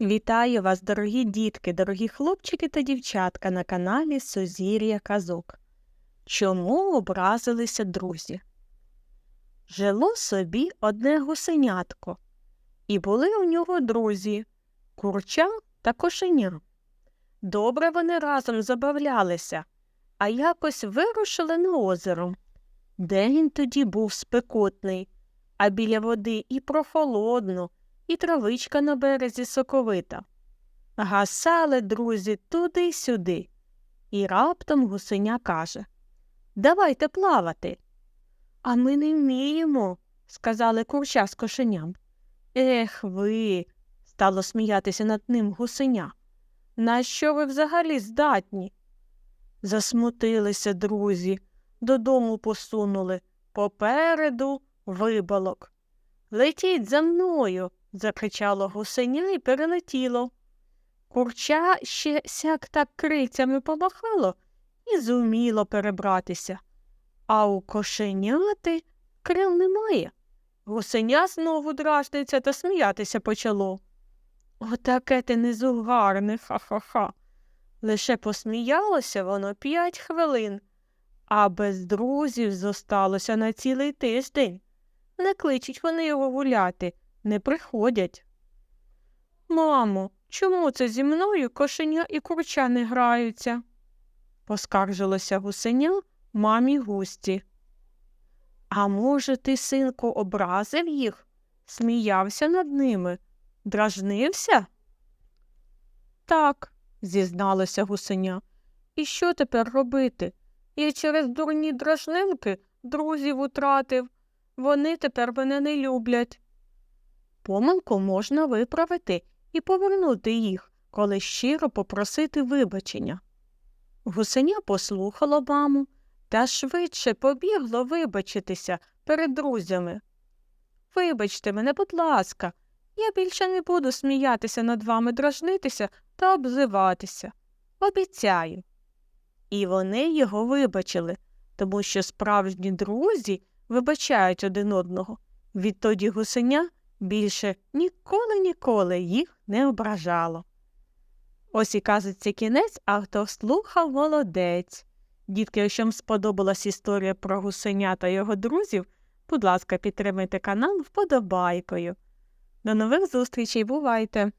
Вітаю вас, дорогі дітки, дорогі хлопчики та дівчатка на каналі Созір'я Казок. Чому образилися друзі? Жило собі одне гусенятко, і були у нього друзі курча та кошеня. Добре вони разом забавлялися, а якось вирушили на озеро. День тоді був спекотний, а біля води і прохолодно, і травичка на березі соковита. Гасали друзі туди й сюди. І раптом гусеня каже Давайте плавати. А ми не вміємо, сказали курча з кошеням. Ех ви, стало сміятися над ним гусеня. На що ви взагалі здатні? Засмутилися друзі, додому посунули. Попереду вибалок. Летіть за мною, закричало гусеня і перелетіло. Курча ще сяк так крицями помахало і зуміло перебратися. А у кошеняти крил немає. Гусеня знову дражниться та сміятися почало. Отаке ти незугарне, ха-ха-ха. Лише посміялося воно п'ять хвилин, а без друзів зосталося на цілий тиждень. Не кличуть вони його гуляти, не приходять. Мамо, чому це зі мною кошеня і курча не граються? поскаржилося гусеня мамі густі. А може, ти, синку, образив їх, сміявся над ними, дражнився? Так, зізналося гусеня. І що тепер робити? Я через дурні дражнинки друзів утратив. Вони тепер мене не люблять. Помилку можна виправити і повернути їх, коли щиро попросити вибачення. Гусеня послухало маму та швидше побігло вибачитися перед друзями. Вибачте мене, будь ласка, я більше не буду сміятися над вами, дражнитися та обзиватися. Обіцяю. І вони його вибачили, тому що справжні друзі вибачають один одного. Відтоді гусеня більше ніколи ніколи їх не ображало. Ось і казиться кінець, а хто слухав молодець. Дітки, якщо вам сподобалась історія про гусеня та його друзів, будь ласка, підтримайте канал вподобайкою. До нових зустрічей, бувайте!